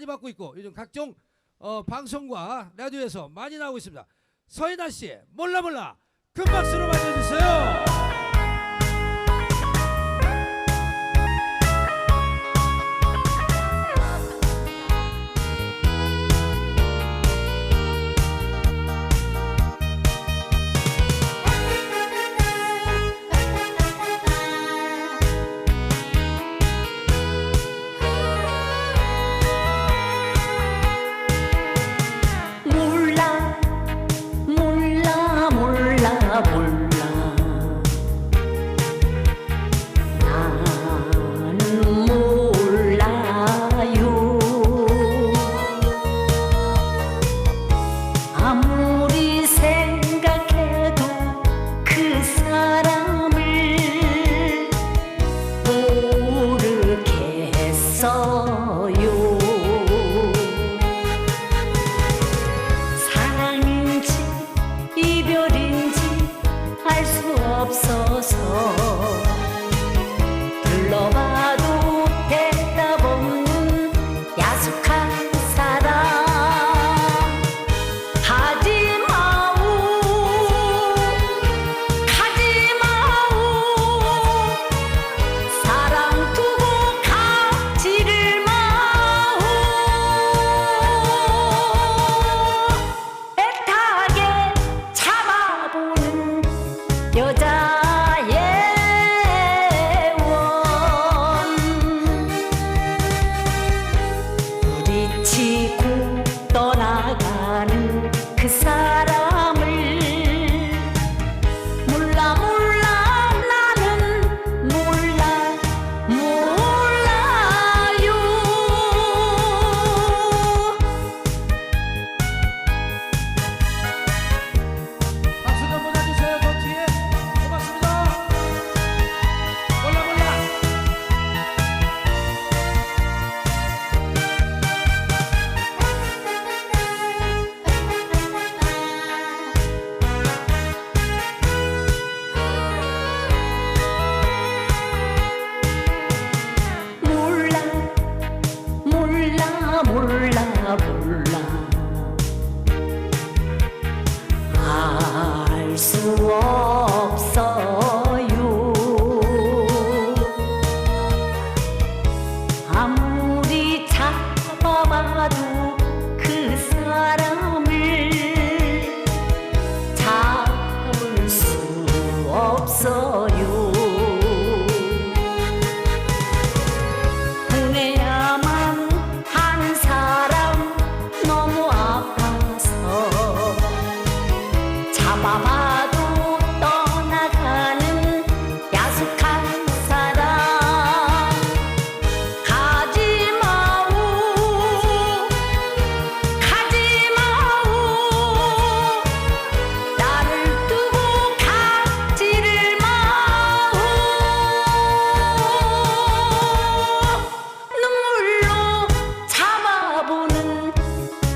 많이 받고 있고 요즘 각종 어, 방송과 라디오에서 많이 나오고 있습니다. 서인아 씨 몰라 몰라 큰 박수로 맞아주세요.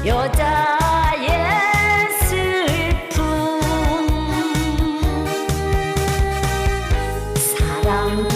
여자의 슬픔. 사랑